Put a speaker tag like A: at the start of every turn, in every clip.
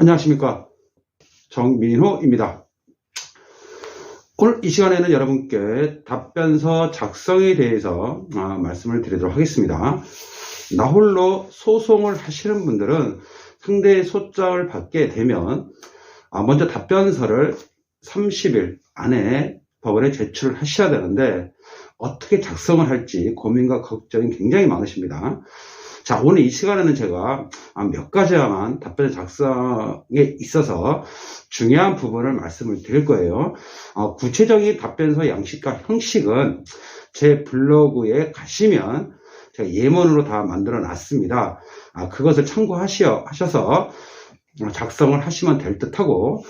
A: 안녕하십니까. 정민호입니다. 오늘 이 시간에는 여러분께 답변서 작성에 대해서 아, 말씀을 드리도록 하겠습니다. 나홀로 소송을 하시는 분들은 상대의 소장을 받게 되면 아, 먼저 답변서를 30일 안에 법원에 제출을 하셔야 되는데 어떻게 작성을 할지 고민과 걱정이 굉장히 많으십니다. 자, 오늘 이 시간에는 제가 아, 몇 가지만 답변 작성에 있어서 중요한 부분을 말씀을 드릴 거예요. 어, 구체적인 답변서 양식과 형식은 제 블로그에 가시면 제가 예문으로 다 만들어 놨습니다. 아, 그것을 참고하셔서 작성을 하시면 될 듯 하고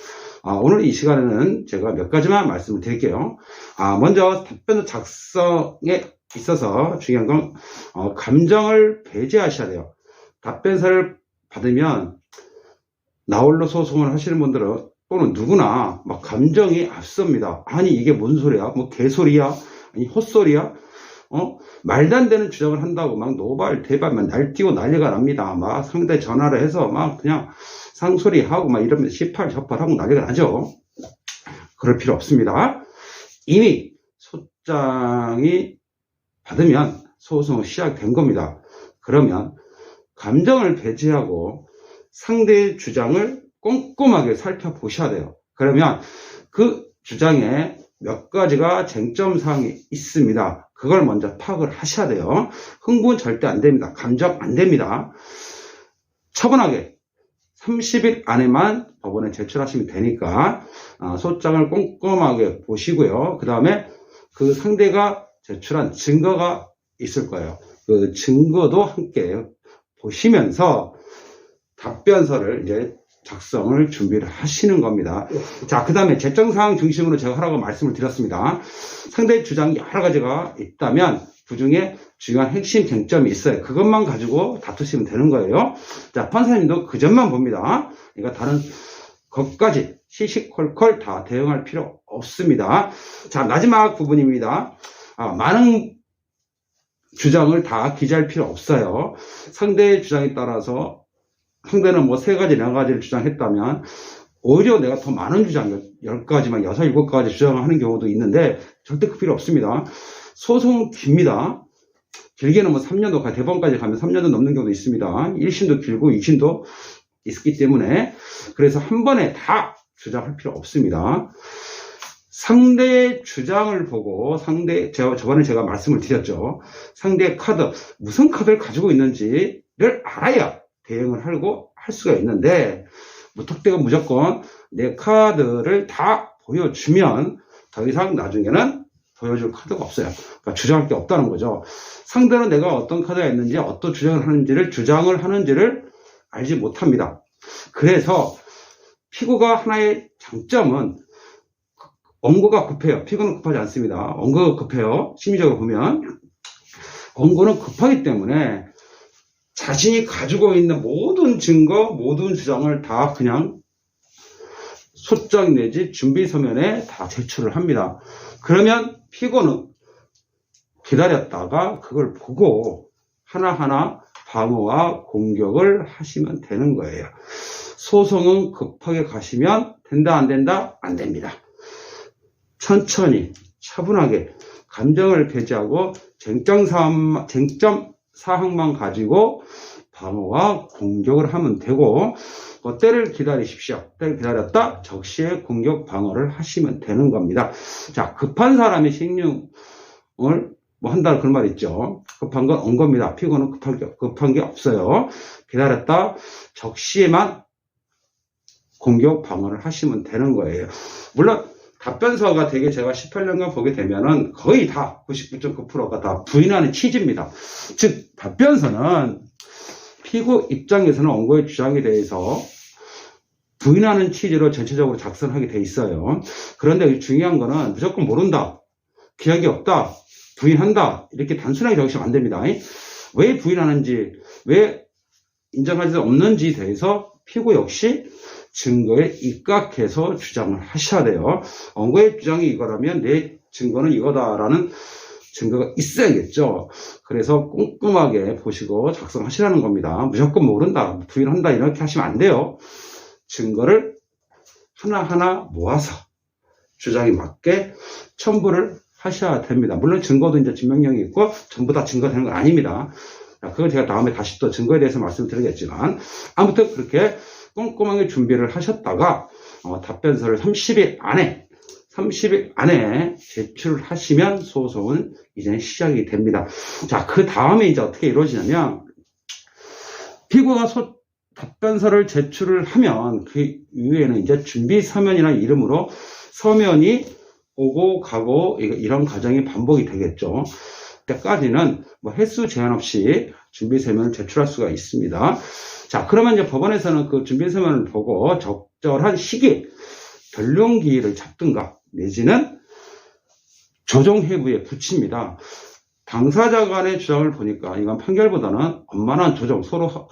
A: 아, 오늘 이 시간에는 제가 몇 가지만 말씀을 드릴게요. 아, 먼저 답변서 작성에 있어서 중요한 건 어, 감정을 배제하셔야 돼요. 답변서를 받으면 나홀로 소송을 하시는 분들은 또는 누구나 막 감정이 앞섭니다. 아니 이게 뭔 소리야? 뭐 개소리야? 아니 헛소리야? 어? 말도 안 되는 주장을 한다고 막 노발 대발만 날뛰고 난리가 납니다. 막 상대 전화를 해서 막 그냥 상소리하고 막 이러면 18, 18하고 난리가 나죠. 그럴 필요 없습니다. 이미 소장이 받으면 소송은 시작된 겁니다. 그러면 감정을 배제하고 상대의 주장을 꼼꼼하게 살펴보셔야 돼요. 그러면 그 주장에 몇 가지가 쟁점 사항이 있습니다. 그걸 먼저 파악을 하셔야 돼요. 흥분 절대 안 됩니다. 감정 안 됩니다. 차분하게 30일 안에만 법원에 제출하시면 되니까 어, 소장을 꼼꼼하게 보시고요. 그 다음에 그 상대가 제출한 증거가 있을 거예요. 그 증거도 함께 보시면서 답변서를 이제 작성을 준비를 하시는 겁니다. 자, 그 다음에 재정사항 중심으로 제가 하라고 말씀을 드렸습니다. 상대 주장이 여러 가지가 있다면 그 중에 중요한 핵심 쟁점이 있어요. 그것만 가지고 다투시면 되는 거예요. 자, 판사님도 그 점만 봅니다. 그러니까 다른 것까지 시시콜콜 다 대응할 필요 없습니다. 자, 마지막 부분입니다. 아, 많은 주장을 다 기재할 필요 없어요. 상대의 주장에 따라서 상대는 뭐 세 가지, 네 가지를 주장했다면 오히려 내가 더 많은 주장, 10가지만, 6, 7가지 주장을 하는 경우도 있는데 절대 그 필요 없습니다. 소송은 깁니다. 길게는 뭐 3년도, 가 대법원까지 가면 3년도 넘는 경우도 있습니다. 1심도 길고 2심도 있기 때문에 그래서 한 번에 다 주장할 필요 없습니다. 상대의 주장을 보고 상대 제가 저번에 제가 말씀을 드렸죠. 상대의 카드 무슨 카드를 가지고 있는지를 알아야 대응을 하고 할 수가 있는데 무턱대고 무조건 내 카드를 다 보여주면 더 이상 나중에는 보여줄 카드가 없어요. 그러니까 주장할 게 없다는 거죠. 상대는 내가 어떤 카드가 있는지 어떤 주장을 하는지를 주장을 하는지를 알지 못합니다. 그래서 피고가 하나의 장점은 원고가 급해요. 피고는 급하지 않습니다. 원고가 급해요. 심리적으로 보면. 원고는 급하기 때문에 자신이 가지고 있는 모든 증거, 모든 주장을 다 그냥 소장 내지 준비 서면에 다 제출을 합니다. 그러면 피고는 기다렸다가 그걸 보고 하나하나 방어와 공격을 하시면 되는 거예요. 소송은 급하게 가시면 된다, 안 된다? 안 됩니다. 천천히 차분하게 감정을 배제하고 쟁점 사항, 쟁점 사항만 가지고 방어와 공격을 하면 되고 뭐 때를 기다리십시오. 때를 기다렸다 적시에 공격 방어를 하시면 되는 겁니다. 자 급한 사람이 식량을 뭐 한다 그런 말 있죠. 급한 건 온 겁니다. 피고는 급한 게, 급한 게 없어요. 기다렸다 적시에만 공격 방어를 하시면 되는 거예요. 물론 답변서가 되게 제가 18년간 보게 되면은 거의 다 99.9%가 다 부인하는 취지입니다. 즉 답변서는 피고 입장에서는 원고의 주장에 대해서 부인하는 취지로 전체적으로 작성하게 돼 있어요. 그런데 중요한 거는 무조건 모른다, 기억이 없다, 부인한다 이렇게 단순하게 적으시면 안 됩니다. 왜 부인하는지, 왜 인정할 수 없는지에 대해서 피고 역시 증거에 입각해서 주장을 하셔야 돼요. 원고의 주장이 이거라면 내 증거는 이거다라는 증거가 있어야겠죠. 그래서 꼼꼼하게 보시고 작성하시라는 겁니다. 무조건 모른다, 부인한다 이렇게 하시면 안 돼요. 증거를 하나하나 모아서 주장에 맞게 첨부를 하셔야 됩니다. 물론 증거도 이제 증명력이 있고 전부 다 증거되는 건 아닙니다. 자, 그건 제가 다음에 다시 또 증거에 대해서 말씀드리겠지만 아무튼 그렇게 꼼꼼하게 준비를 하셨다가 어, 답변서를 30일 안에 30일 안에 제출을 하시면 소송은 이제 시작이 됩니다. 자, 그 다음에 이제 어떻게 이루어지냐면 피고가 소- 답변서를 제출을 하면 그 이후에는 이제 준비 서면이라는 이름으로 서면이 오고 가고 이- 이런 과정이 반복이 되겠죠. 때까지는 뭐 횟수 제한 없이 준비 서면을 제출할 수가 있습니다. 자, 그러면 이제 법원에서는 그 준비 서면을 보고 적절한 시기, 변론기일을 잡든가 내지는 조정 회부에 붙입니다. 당사자 간의 주장을 보니까 이건 판결보다는 원만한 조정, 서로 하-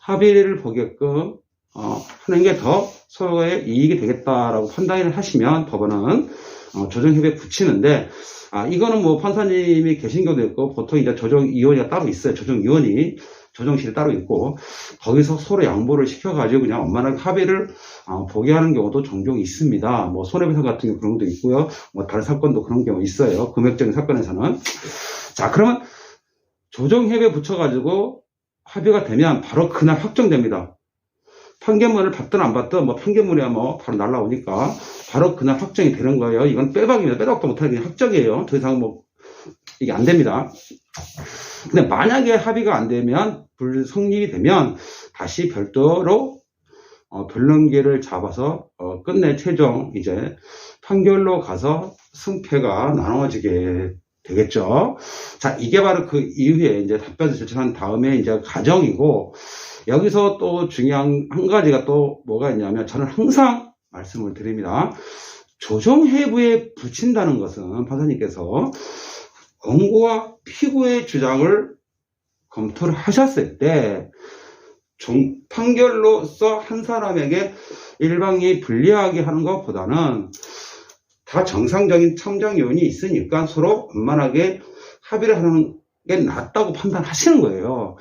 A: 합의를 보게끔 어, 하는 게 더 서로의 이익이 되겠다라고 판단을 하시면 법원은 어, 조정 협의에 붙이는데 아 이거는 뭐 판사님이 계신 경우도 있고 보통 이제 조정위원회가 따로 있어요. 조정위원이 조정실이 따로 있고 거기서 서로 양보를 시켜가지고 그냥 원만하게 합의를 어, 보게 하는 경우도 종종 있습니다. 뭐 손해배상 같은 경우 그런 것도 있고요. 뭐 다른 사건도 그런 경우 있어요. 금액적인 사건에서는 자 그러면 조정협에 붙여가지고 합의가 되면 바로 그날 확정됩니다. 판결문을 받든 안 받든 뭐 판결문이야 뭐 바로 날라오니까 바로 그날 확정이 되는 거예요. 이건 빼박입니다. 빼박도 못하는 게 확정이에요. 더 이상 뭐 이게 안 됩니다. 근데 만약에 합의가 안 되면 불성립이 되면 다시 별도로 어, 변론기를 잡아서 어, 끝내 최종 이제 판결로 가서 승패가 나눠지게 되겠죠. 자, 이게 바로 그 이후에 이제 답변을 제출한 다음에 이제 과정이고 여기서 또 중요한 한 가지가 또 뭐가 있냐면 저는 항상 말씀을 드립니다. 조정회부에 붙인다는 것은 판사님께서 원고와 피고의 주장을 검토를 하셨을 때 종- 판결로서 한 사람에게 일방이 불리하게 하는 것보다는 다 정상적인 청정 요인이 있으니까 서로 원만하게 합의를 하는 게 낫다고 판단하시는 거예요.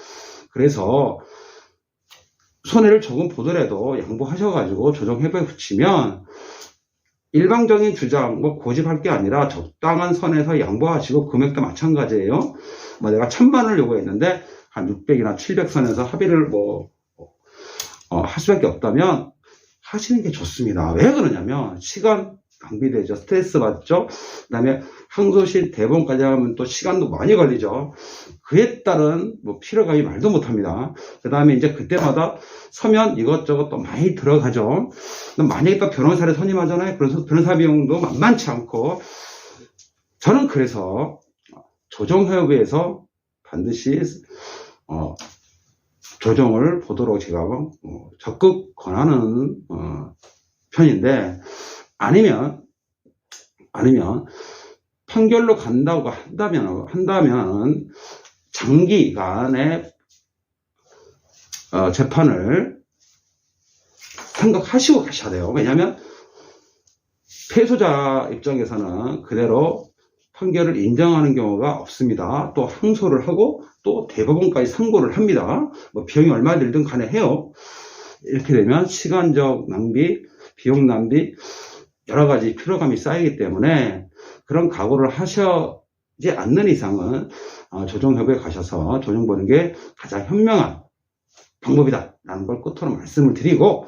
A: 그래서 손해를 조금 보더라도 양보하셔가지고 조정회부에 붙이면 일방적인 주장, 뭐 고집할 게 아니라 적당한 선에서 양보하시고 금액도 마찬가지예요. 뭐 내가 천만 원을 요구했는데 한 600이나 700선에서 합의를 뭐, 어, 할 수밖에 없다면 하시는 게 좋습니다. 왜 그러냐면 시간 낭비되죠. 스트레스 받죠. 그 다음에 항소실 대본까지 하면 또 시간도 많이 걸리죠. 그에 따른 뭐 피로감이 말도 못합니다. 그 다음에 이제 그때마다 서면 이것저것 또 많이 들어가죠. 만약에 또 변호사를 선임하잖아요. 그래서 변호사 비용도 만만치 않고 저는 그래서 조정협의에서 반드시 어, 조정을 보도록 제가 어, 적극 권하는 어, 편인데 아니면 아니면 판결로 간다고 한다면 한다면 장기간의 어, 재판을 생각하시고 가셔야 돼요. 왜냐하면 패소자 입장에서는 그대로 판결을 인정하는 경우가 없습니다. 또 항소를 하고 또 대법원까지 선고를 합니다. 뭐 비용이 얼마 들든 간에 해요. 이렇게 되면 시간적 낭비, 비용 낭비, 여러 가지 피로감이 쌓이기 때문에 그런 각오를 하시지 않는 이상은 어, 조정협의에 가셔서 조정 보는 게 가장 현명한 방법이다라는 걸 끝으로 말씀을 드리고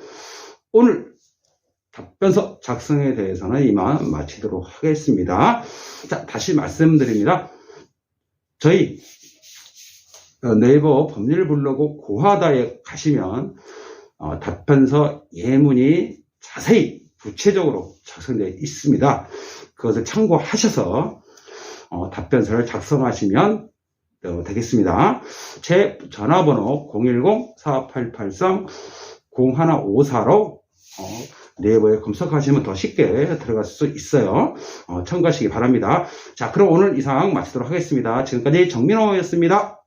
A: 오늘 답변서 작성에 대해서는 이만 마치도록 하겠습니다. 자, 다시 말씀드립니다. 저희 어, 네이버 법률 블로그 고하다에 가시면 어, 답변서 예문이 자세히 구체적으로 작성되어 있습니다. 그것을 참고하셔서 어, 답변서를 작성하시면 어, 되겠습니다. 제 전화번호 010-4883-0154로 네이버에 검색하시면 더 쉽게 들어갈 수 있어요. 어, 참고하시기 바랍니다. 자, 그럼 오늘 이상 마치도록 하겠습니다. 지금까지 정민호였습니다.